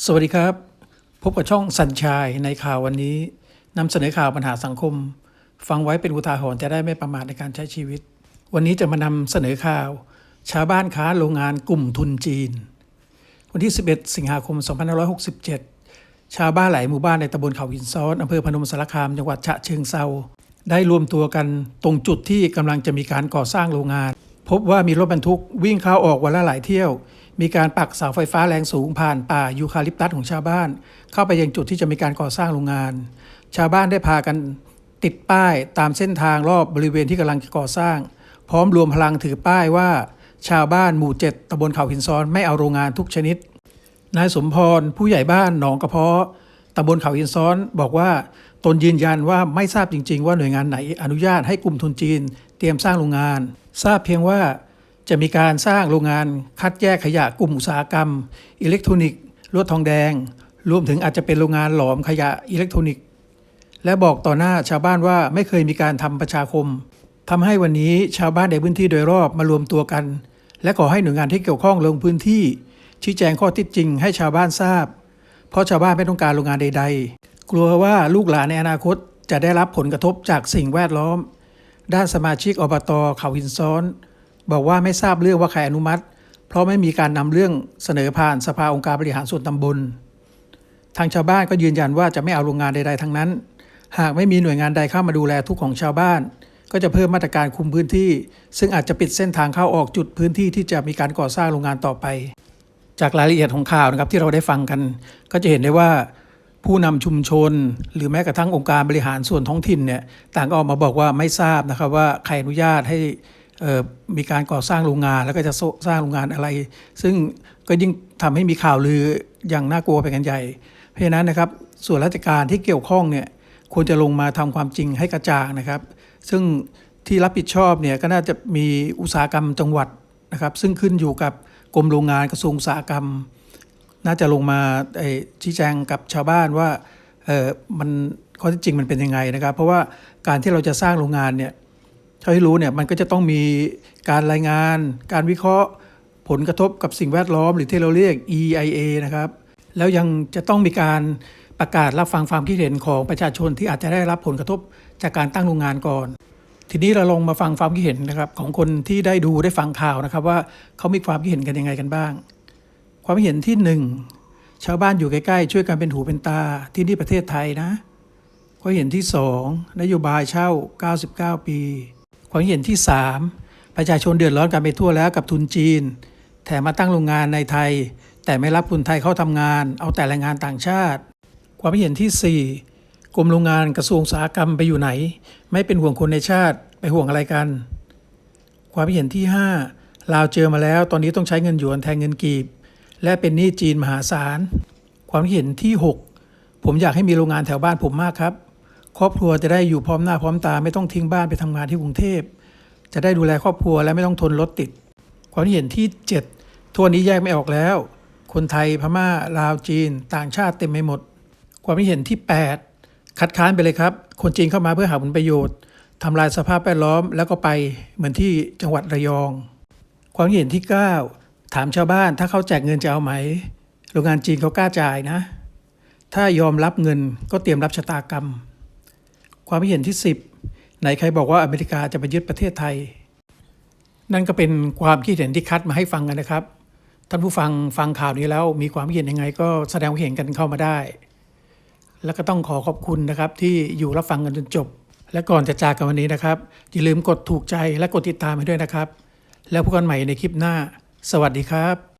สวัสดีครับ พบกับช่องสัญชายในข่าววันนี้นำเสนอข่าวปัญหาสังคม ฟังไว้เป็นอุทาหรณ์จะได้ไม่ประมาทในการใช้ชีวิต วันนี้จะมานำเสนอข่าว ชาวบ้านค้าโรงงานกลุ่มทุนจีน วันที่ 11 สิงหาคม 2567 ชาวบ้านหลายหมู่บ้านในตำบลเขาหินซ้อนอำเภอพนมสารคามจังหวัดฉะเชิงเซาได้รวมตัวกันตรงจุดที่กำลังจะมีการก่อสร้างโรงงาน พบว่ามีรถบรรทุกวิ่งเข้าออกวันละหลายเที่ยว มีการปักเสาไฟฟ้าแรงสูงผ่านป่ายูคาลิปตัสของชาวบ้าน เข้าไปยังจุดที่จะมีการก่อสร้างโรงงาน ชาวบ้านได้พากันติดป้ายตามเส้นทางรอบบริเวณที่กำลังก่อสร้าง พร้อมรวมพลังถือป้ายว่า ชาวบ้านหมู่เจ็ดตำบลเขาหินซ้อนไม่เอาโรงงานทุกชนิด นายสมพร ผู้ใหญ่บ้านหนองกระเพาะตำบลเขาหินซ้อนบอกว่าตนยืนยันว่าไม่ทราบจริง ๆ ว่าหน่วยงานไหนอนุญาตให้กลุ่มทุนจีน เตรียมสร้างโรงงาน ทราบเพียงว่า จะมีการสร้างโรงงานคัดแยกขยะกลุ่มอุตสาหกรรม อิเล็กทรอนิกส์ลวดทองแดง รวมถึงอาจจะเป็นโรงงานหลอมขยะอิเล็กทรอนิกส์ และบอกต่อหน้าชาวบ้านว่าไม่เคยมีการทำประชาคมทำให้วันนี้ชาวบ้านในพื้นที่โดยรอบมารวมตัวกัน และขอให้หน่วยงานที่เกี่ยวข้องลงพื้นที่ ชี้แจงข้อท็จจริงให้ชาวบ้านทราบ เพราะชาวบ้านไม่ต้องการโรงงานใด ๆ กลัวว่าลูกหลานในอนาคตจะได้รับผลกระทบจากสิ่งแวดล้อม ด้านสมาชิกอบตเขาหินซ้อน บอกว่าไม่ทราบเรื่องว่าใครอนุมัติ เพราะไม่มีการนำเรื่องเสนอผ่านสภาองค์การบริหารส่วนตำบล ทางชาวบ้านก็ยืนยันว่าจะไม่เอาโรงงานใดๆทั้งนั้น หากไม่มีหน่วยงานใดเข้ามาดูแลทุกของชาวบ้าน ก็จะเพิ่มมาตรการคุมพื้นที่ ซึ่งอาจจะปิดเส้นทางเข้าออกจุดพื้นที่ที่จะมีการก่อสร้างโรงงานต่อไป จากรายละเอียดของข่าวนะครับที่เราได้ฟังกัน ก็จะเห็นได้ว่าผู้นำชุมชน หรือแม้กระทั่งองค์การบริหารส่วนท้องถิ่นเนี่ยต่างก็ออกมาบอกว่าไม่ทราบนะครับว่าใครอนุญาตให้ มีการก่อสร้างโรงงานแล้วก็จะสร้างโรงงานอะไร ซึ่งก็ยิ่งทำให้มีข่าวลืออย่างน่ากลัวไปกันใหญ่ เพราะฉะนั้นนะครับส่วนราชการที่เกี่ยวข้องเนี่ยควรจะลงมาทำความจริงให้กระจ่างนะครับ ซึ่งที่รับผิดชอบเนี่ยก็น่าจะมีอุตสาหกรรมจังหวัดนะครับ ซึ่งขึ้นอยู่กับกรมโรงงานกระทรวงอุตสาหกรรม น่าจะลงมาชี้แจงกับชาวบ้านว่ามันข้อเท็จจริงมันเป็นยังไงนะครับ เพราะว่าการที่เราจะสร้างโรงงานเนี่ย เท่าที่รู้เนี่ยมันก็จะต้องมีการรายงาน การวิเคราะห์ ผลกระทบกับสิ่งแวดล้อม หรือที่เราเรียก EIA นะครับ แล้วยังจะต้องมีการประกาศรับฟังความคิดเห็นของประชาชนที่อาจจะได้รับผลกระทบจากการตั้งโรงงานก่อน ทีนี้เราลงมาฟังความคิดเห็นนะครับของคนที่ได้ดูได้ฟังข่าวนะครับว่าเขามีความคิดเห็นกันยังไงกันบ้าง ความเห็นที่หนึ่งชาวบ้านอยู่ใกล้ๆช่วยกันเป็นหูเป็นตาที่นี่ประเทศไทยนะความเห็นที่สองนโยบายเช่า 99 ปี ความเห็นที่สามประชาชนเดือดร้อนกันไปทั่วแล้วกับทุนจีน แถมมาตั้งโรงงานในไทย แต่ไม่รับคนไทยเข้าทำงาน เอาแต่แรงงานต่างชาติ ความเห็นที่สี่กรมโรงงานกระทรวงอุตสาหกรรมไปอยู่ไหน ไม่เป็นห่วงคนในชาติไปห่วงอะไรกัน ความเห็นที่ 5 ลาวเจอมาแล้ว ตอนนี้ต้องใช้เงินหยวนแทนเงินกีบ และเป็นหนี้จีนมหาศาล ความเห็นที่ 6 ผมอยากให้มีโรงงานแถวบ้านผมมากครับ ครอบครัวจะได้อยู่พร้อมหน้าพร้อมตาไม่ต้องทิ้งบ้านไปทำงานที่กรุงเทพ จะได้ดูแลครอบครัวและไม่ต้องทนรถติด ความเห็นที่ 7 ทั่วนี้แยกไม่ออกแล้ว คนไทยพม่าลาวจีน ต่างชาติเต็มไปหมด ความเห็นที่ 8 คัดค้านไปเลยครับ คนจีนเข้ามาเพื่อหาผลประโยชน์ทำลายสภาพแวดล้อมแล้วก็ไปเหมือนที่จังหวัดระยอง ความเห็นที่ 9 ถามชาวบ้านถ้าเขาแจกเงินจะเอาไหม โรงงานจีนเขากล้าจ่ายนะ ถ้ายอมรับเงินก็เตรียมรับชะตากรรม ความเห็นที่ 10 ไหนใครบอกว่าอเมริกาจะไปยึดประเทศไทย นั่นก็เป็นความคิดเห็นที่คัดมาให้ฟังกันนะครับ ท่านผู้ฟังฟังข่าวนี้แล้วมีความเห็นยังไงก็แสดงความเห็นกันเข้ามาได้ แล้วก็ต้องขอขอบคุณนะครับที่อยู่รับฟังกันจนจบ และก่อนจะจากกันวันนี้นะครับ อย่าลืมกดถูกใจและกดติดตามให้ด้วยนะครับ แล้วพบกันใหม่ในคลิปหน้า สวัสดีครับ